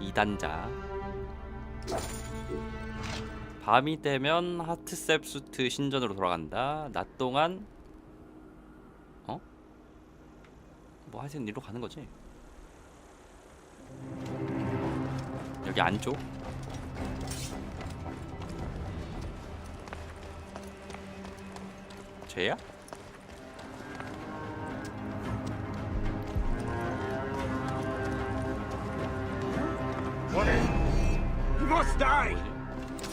2단자 밤이 되면 하트셉수트 신전으로 돌아간다 낮 동안 어? 뭐 하여튼 일로 가는 거지 여기 안쪽 쟤야?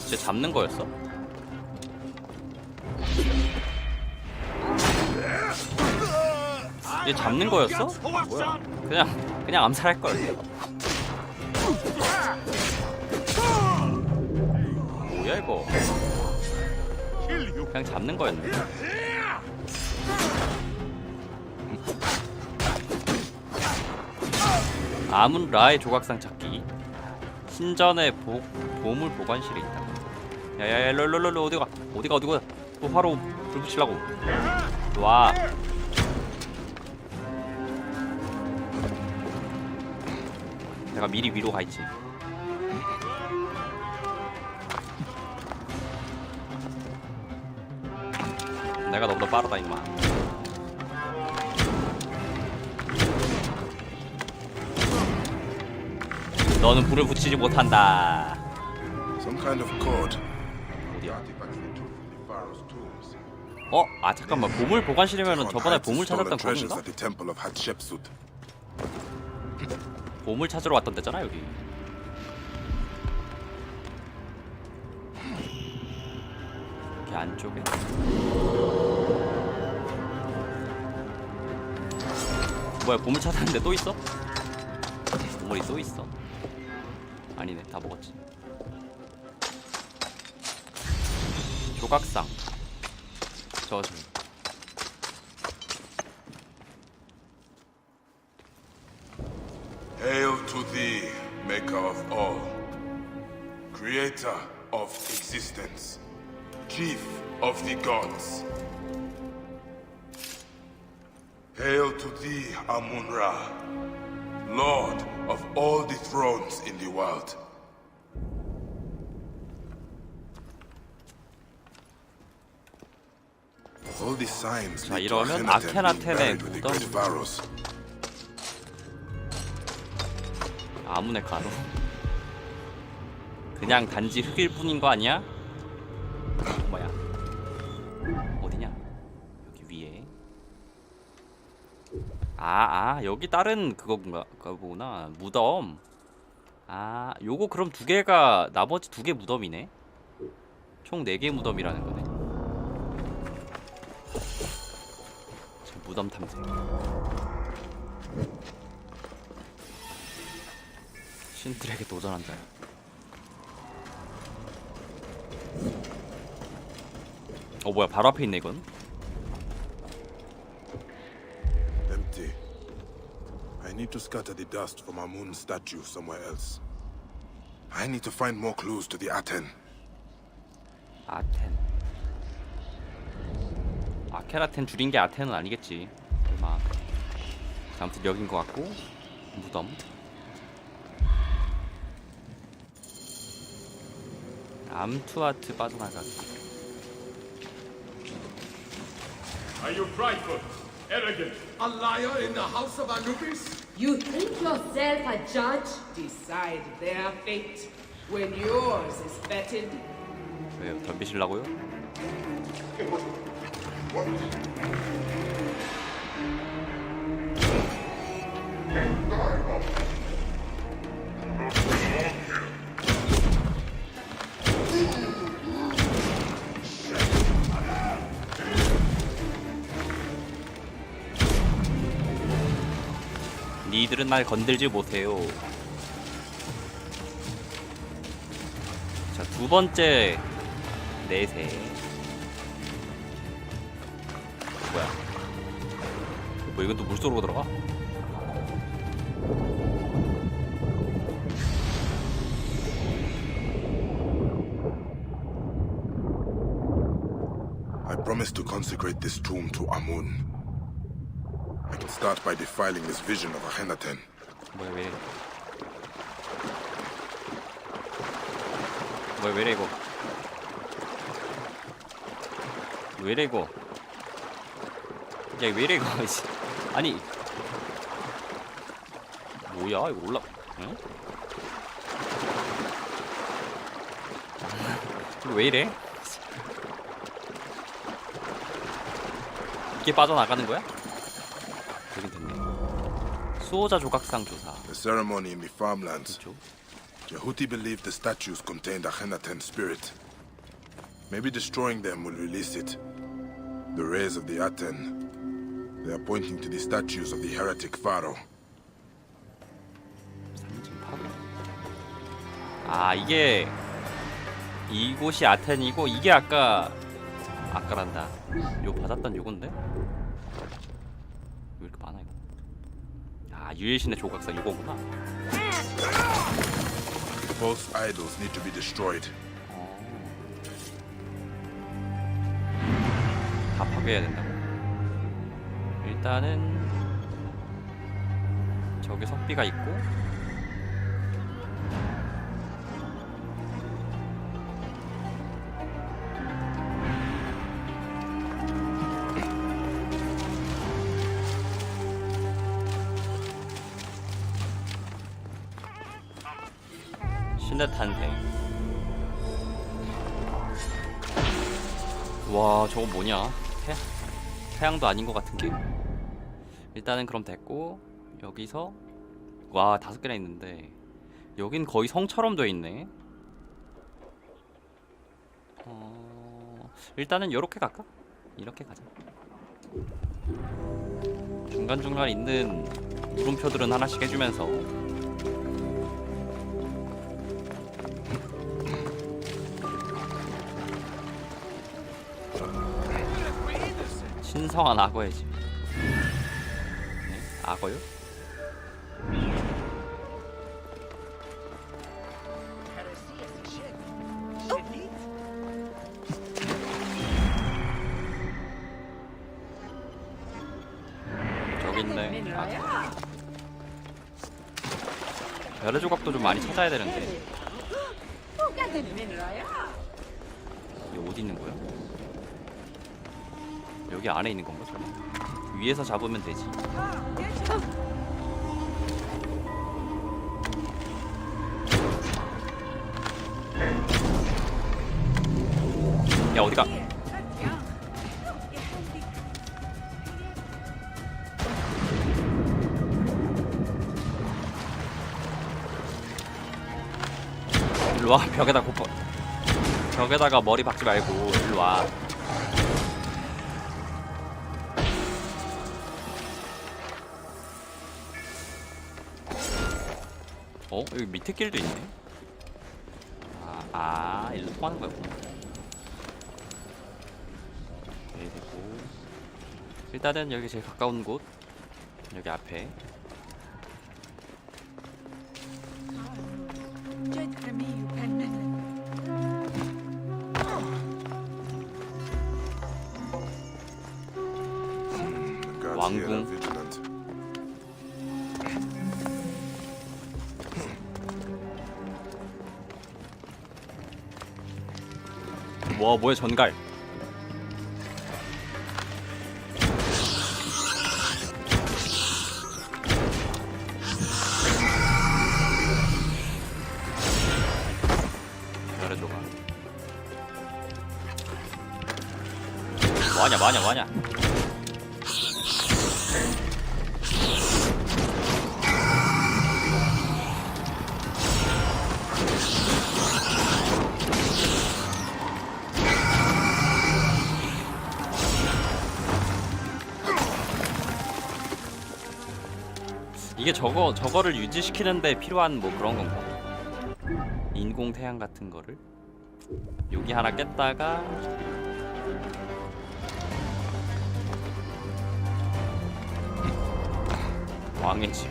쟤 잡는 거였어? 얘 잡는 거였어? 뭐야? 그냥 그냥 암살할 거였어. 뭐야 이거? 그냥 잡는 거였네. 아문 라의 조각상 찾기. 신전에 보, 보물 보관실에 있다. 야야야 롤롤롤 어디가 어디가 어디가 또 화로 불 붙이려고. 와. 내가 미리 위로 가 있지. 내가 너보다 빠르다 임마. 너는 불을 붙이지 못한다. Some kind of code. 어? 아 잠깐만 보물 Count 저번에 보물 찾았던 Hatshepsut. 보물 찾으러 왔던 데잖아 여기. 여기 안쪽에. 뭐야 보물 찾았는데 또 있어? 보물이 또 있어. 아니네 다 먹었지. 조각상. 저저 Hail to thee, maker of all, creator of existence, chief of the gods. Hail to thee, Amun Ra, lord of all the thrones in the world. 자, 이러면 the 무덤. 아무네 가로. 그냥 단지 흙일 뿐인 거 아니야? 뭐야? 어디냐? 여기 위에. 아, 아, 여기 다른 그거구나, 그거구나. 무덤. 아, 요거 그럼 두 개가 나머지 두 개 무덤이네. 총 네 개 무덤이라는 거네. 무덤 탐색. 신들에게 도전한다. 어 뭐야 바로 앞에 있네 이건. Empty. I need to scatter the dust from Amun's statue somewhere else. I need to find more clues to the Aten. 아텐. 아케라텐 줄인 게 아텐은 아니겠지. 설마. 자, 아무튼 여긴 것 같고 무덤. 암투아트 빠져나가기. Are you prideful, arrogant? A liar in the house of Anubis? You think yourself a judge? decide their fate when yours is vetted. 왜요? 덤비실라고요? 니들은 날 건들지 못해요. 자, 두 번째 내세. 뭐또 물속으로 들어가? I promise to consecrate this tomb to Amun. I can start by defiling this vision of Akhenaten. 뭐야? 뭐야 왜래 이거 왜래 이거 야 왜래 이거. 아니 뭐야 이거 올라 응? 이거 왜 이래? 이게 빠져나가는 거야? 여긴 됐네 수호자 조각상 조사 The ceremony in the farmlands. 그렇죠 Jehuti believed the statues contained Akhenaten spirit. Maybe destroying them will release it. The rays of the Aten. They are pointing to the statues of the heretic pharaoh. 아 이게 이곳이 아텐이고 이게 아까 아까란다. 요 받았던 요건데? 왜 이렇게 많아 이거? 아 유일신의 조각상 요거구나. Both idols need to be destroyed. 어. 다 파괴해야 된다고? 일단은 저기 석비가 있고. 신의 탄생 와 저거 뭐냐? 태, 태양도 아닌 것 같은 게 일단은 그럼 됐고 여기서 와 다섯 개나 있는데 여긴 거의 성처럼 돼 있네 어, 일단은 요렇게 갈까? 이렇게 가자 중간 중간 있는 물음표들은 하나씩 해주면서 신성한 악어의 집. 네? 악어요? 저기 있네. 아, 별의 조각도 좀 많이 찾아야 되는데. 이게 어디 있는 거야? 여기 안에 있는 건가 설마? 위에서 잡으면 되지. 야 어디가? 일로 와 벽에다 곱어. 벽에다가 머리 박지 말고 일로 와. 어? 여기 밑에 길도 있네. 아, 아 일로 통하는 거였구나. 네, 됐고. 일단은 여기 제일 가까운 곳. 여기 앞에. 와, 뭐야, 전갈. 열어줘가. 뭐하냐, 뭐하냐, 뭐하냐. 저거 저거를 유지시키는데 필요한 뭐 그런 건가? 인공 태양 같은 거를 여기 하나 깼다가 왕의 집.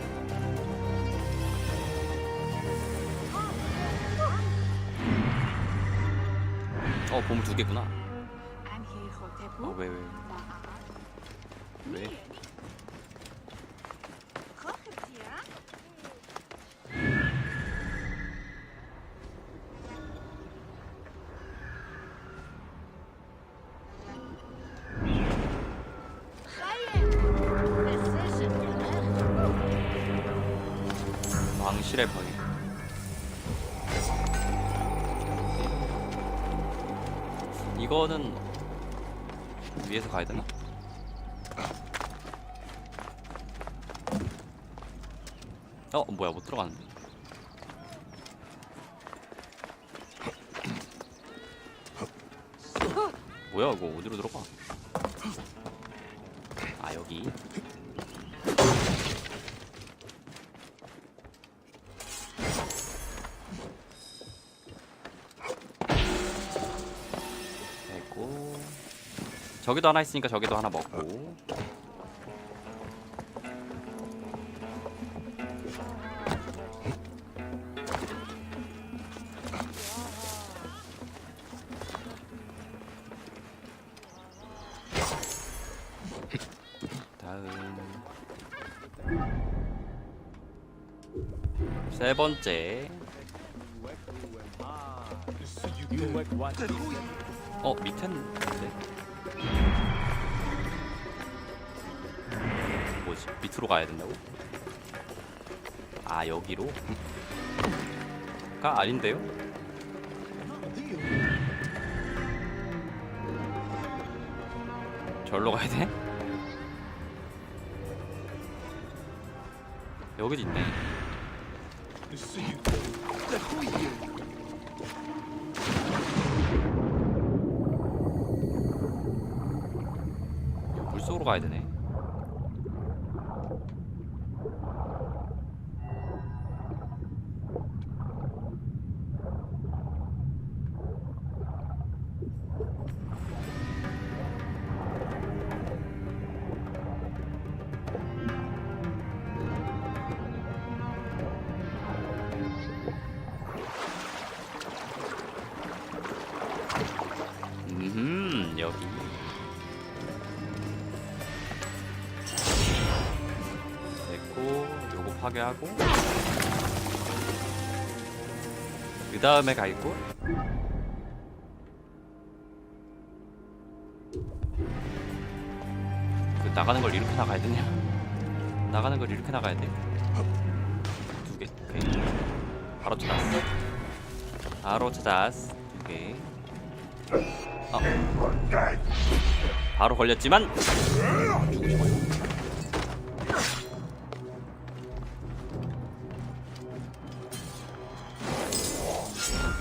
어 보물 두 개구나. 어 왜 왜? 왜? 어 뭐야 못 들어가는데. 뭐야 이거 어디로 들어가? 아 여기. 됐고 저기도 하나 있으니까 저기도 하나 먹고 세 번째 어 밑에인데 뭐지 밑으로 가야 된다고? 아 여기로? 가 아닌데요? 절로 가야 돼? 여기도 있네 물속으로 가야 되네. 요거 파괴하고. 그 다음에 갈고. 그 나가는 걸 이렇게 나가야 되냐? 나가는 걸 이렇게 나가야 돼 두 개 오케이. 바로 찾았어. 바로 찾았어. 두 개 어. 바로 걸렸지만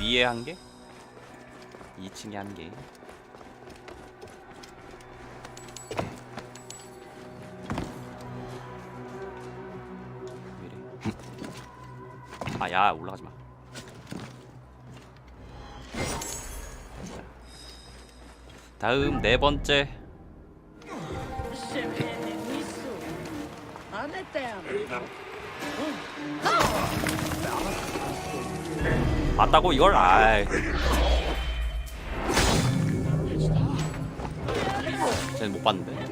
위에 한 개, 2층에 한 개. 왜 이래? 아, 야, 올라가지 마. 자. 다음 네 번째. 봤다고 이걸? 아이. 쟤는 못 봤는데.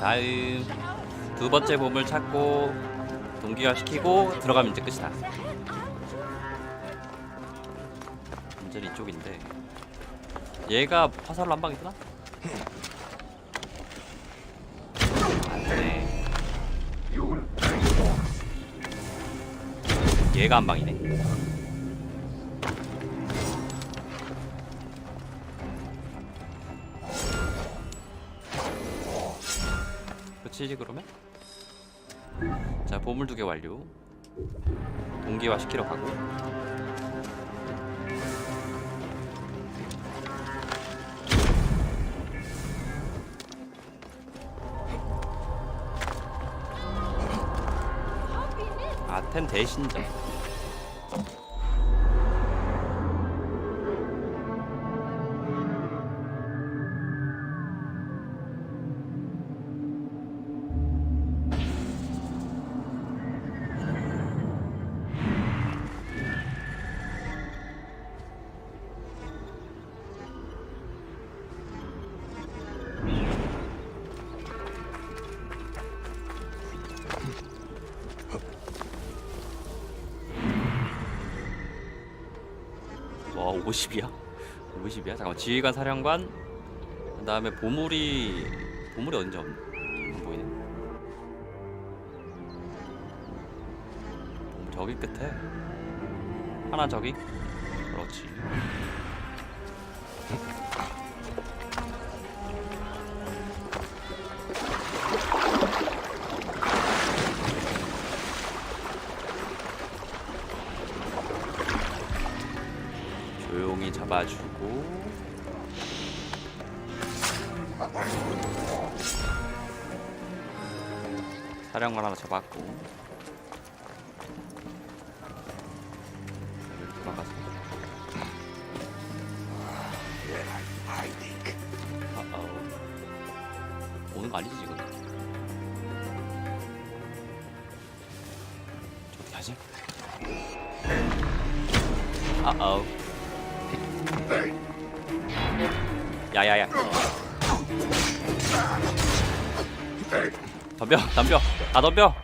다음 두 번째 보물 찾고 동기화 시키고 들어가면 이제 끝이다. 완전 이쪽인데 얘가 화살로 한 방에 뜨나? 안돼 얘가 한 방이네 그치지 그러면? 자 보물 두 개 완료 동기화 시키러 가고 아텐 대신자 50이야? 50이야? 잠깐만 지휘관 사령관 그 다음에 보물이 보물이 어딘지 없- 안 보이네 보물 저기 끝에 하나 저기 그렇지 하나 잡았고. 여기 돌아가서. 아아오 오는 거 아니지 지금? 저 어떻게 하지? 아아오 야야야 덤벼 덤벼. 다 덤벼.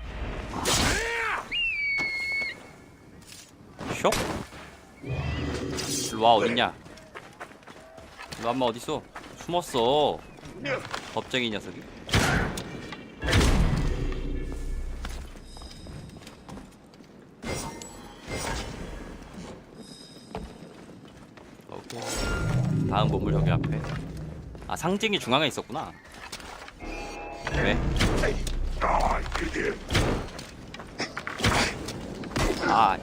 쇼? 일로와 어딨냐? 일로 한마 어딨어? 숨었어. 겁쟁이 녀석이. 다음 보물 저기 앞에. 아 상징이 중앙에 있었구나. 왜? 아.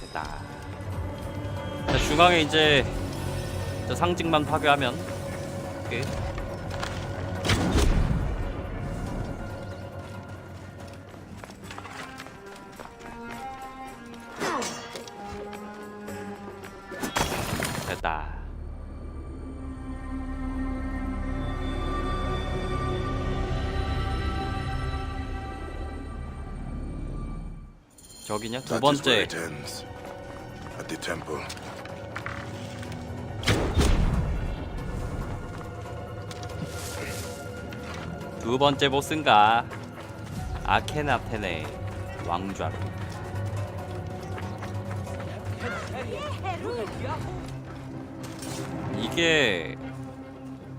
됐다. 자, 중앙에 이제 저 상징만 파괴하면 오케이 저기냐? 두 번째. 두 번째 보스인가? 아케나테네 왕좌로. 이게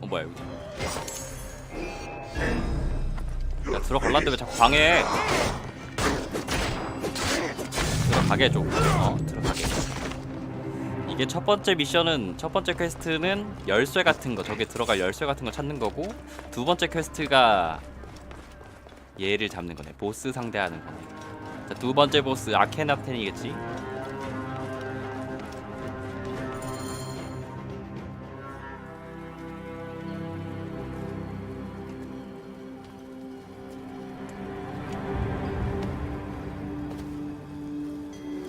어 뭐야 여기? 야 들어갈란데 왜 자꾸 방해 들어가게 해줘. 어 들어가게 이게 첫 번째 미션은 첫 번째 퀘스트는 열쇠 같은 거 저게 들어갈 열쇠 같은 거 찾는 거고 두 번째 퀘스트가 얘를 잡는 거네. 보스 상대하는 거네. 자, 두 번째 보스 아케나텐이겠지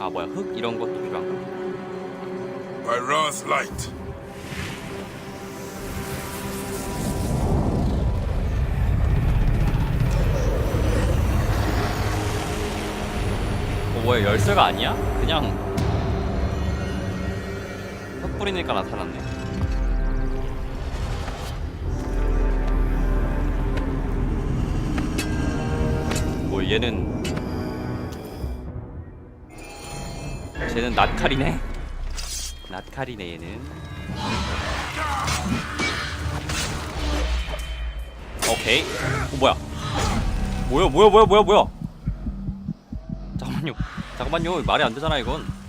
아 뭐야 흙 이런 것도 필요한가? By Ra's light. 어 뭐야 열쇠가 아니야? 그냥 흙 뿌리니까 나타났네 뭐 얘는 쟤는 낫칼이네 낫칼이네 얘는 오케이 어 뭐야 뭐야 뭐야 뭐야 뭐야 뭐야 잠깐만요. 잠깐만요. 말이 안 되잖아 이건.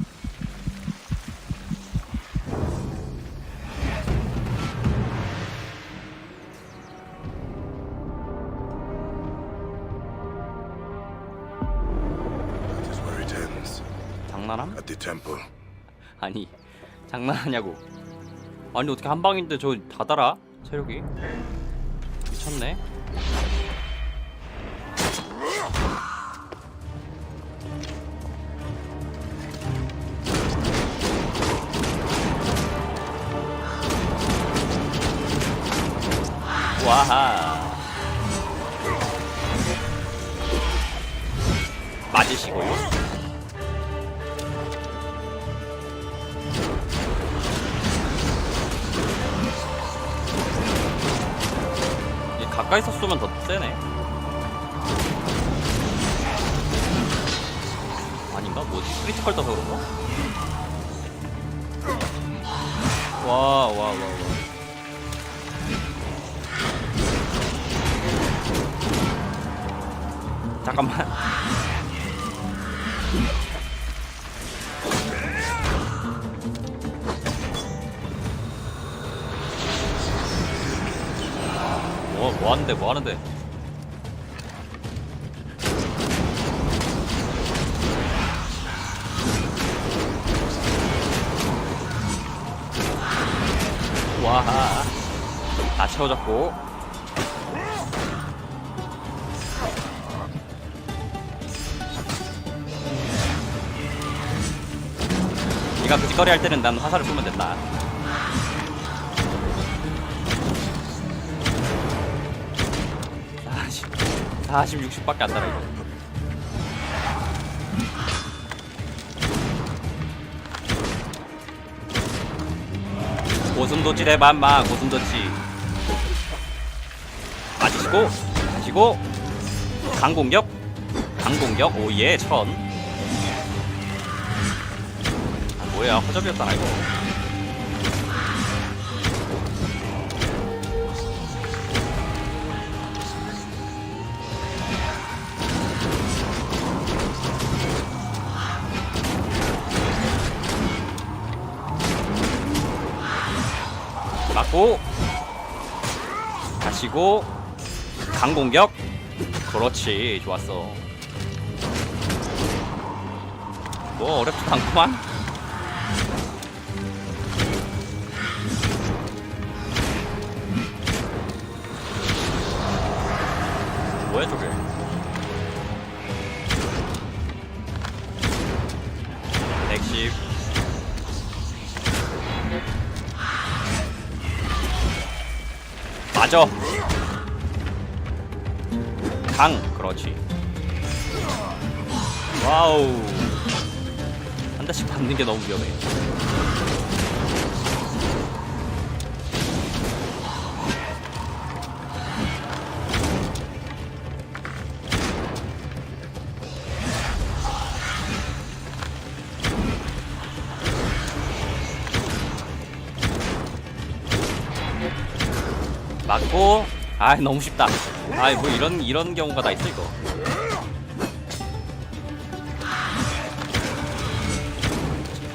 The temple. 아니 장난하냐고. 아니 어떻게 한 방인데 저 다 달아? 체력이 미쳤네. 와하. 맞으시고요. 가까이서 쏘면 더 세네. 아닌가? 뭐지? 크리티컬 떠서 그런가? 와, 와, 와, 와. 잠깐만. 뭐, 뭐 하는데, 뭐 하는데? 와, 다 채워졌고. 네가 그 짓거리 할 때는 난 화살을 쏘면 된다. 40, 60밖에 안 달아 이거. 고슴도치래 맘마 고슴도치 맞으시고 가시고. 강공격. 강공격 오예 천. 아, 뭐야 허접이었잖아 이거 가시고 강공격. 그렇지 좋았어. 뭐 어렵지도 않구만. 뭐야 저게? 백십 맞아 강 그렇지. 와우. 한 대씩 받는 게 너무 위험해 아 너무 쉽다. 아뭐 이런 이런 경우가 다 있어 이거.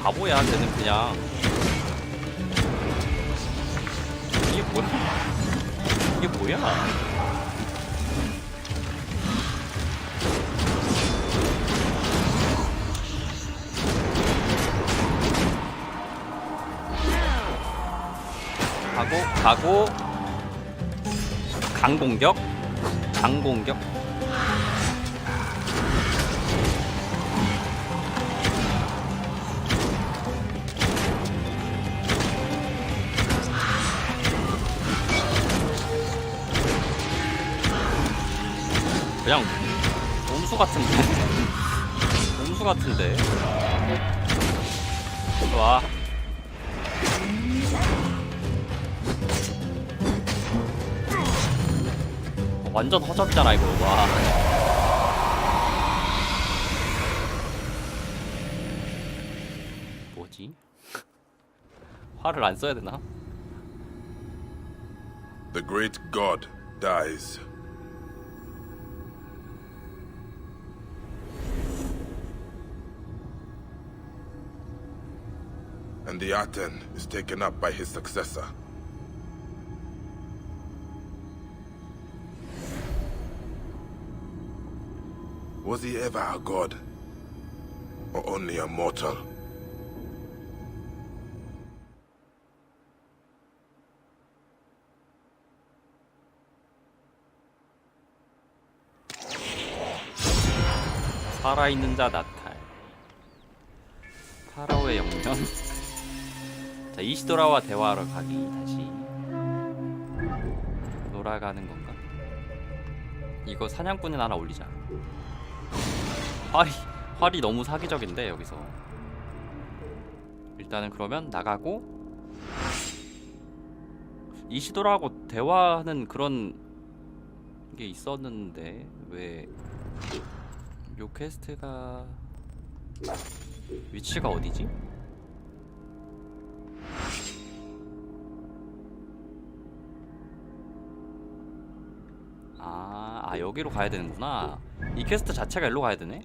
바보야 쟤는 그냥. 이게 뭐야? 이게 뭐야? 가고 가고 강공격? 강공격? 그냥 옴수 같은데? 옴수 같은데? 와 완전 허접이잖아 이거 와 뭐지? 화를 안 써야 되나? The great god dies. And the Aten is taken up by his successor. Was he ever a god? Or only a mortal? 살아있는 자 나탈 파라오의 영년 자 이시도라와 대화하러 가기 다시 돌아가는 건가 이거 사냥꾼에 하나 올리자 활이 활이 너무 사기적인데 여기서 일단은 그러면 나가고 이시도라하고 대화하는 그런 게 있었는데 왜 요 퀘스트가 위치가 어디지? 아, 아 여기로 가야 되는구나. 이 퀘스트 자체가 일로 가야 되네.